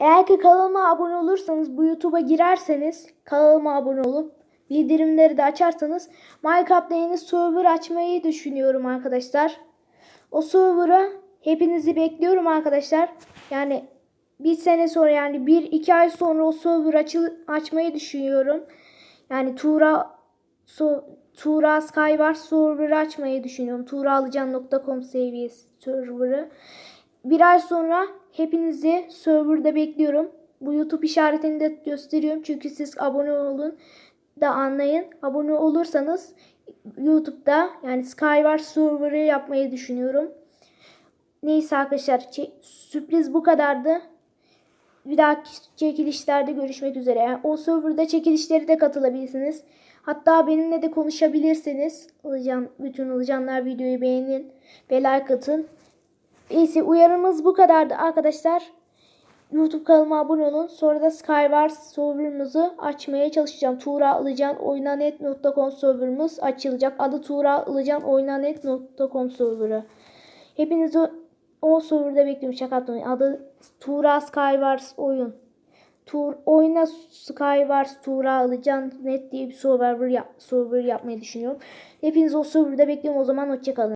Eğer ki kanalıma abone olursanız bu YouTube'a girerseniz kanalıma abone olup bildirimleri de açarsanız Minecraft'ta yeni server açmayı düşünüyorum arkadaşlar. O server'a hepinizi bekliyorum arkadaşlar. Yani bir sene sonra yani bir iki ay sonra o server açı, açmayı düşünüyorum. Yani Tuğra so, Tuğra Skywars server'ı açmayı düşünüyorum. tuğraalıcan.com seviyesi server'ı. Bir ay sonra hepinizi serverda bekliyorum. Bu YouTube işaretini de gösteriyorum. Çünkü siz abone olun da anlayın. Abone olursanız YouTube'da yani Skywars server'ı yapmayı düşünüyorum. Neyse arkadaşlar sürpriz bu kadardı. Bir dahaki çekilişlerde görüşmek üzere. Yani o serverda çekilişleri de katılabilirsiniz. Hatta benimle de konuşabilirsiniz. Ilcan, bütün Ilcanlar videoyu beğenin ve like atın. Neyse uyarımız bu kadardı arkadaşlar. YouTube kanalıma abone olun. Sonra da Skywars serverımızı açmaya çalışacağım. Tuğra Ilıcan oynanet.com serverımız açılacak. Adı Tuğra Ilıcan oynanet.com serverı. Hepinizi o, o serverda bekliyorum. Şaka yaptım. Adı Tuğra Skywars oyun. Tur oyna Skywars Tuğra Ilıcan net diye bir server, yap, server yapmayı düşünüyorum. Hepinizi o serverda bekliyorum. O zaman hoşçakalın.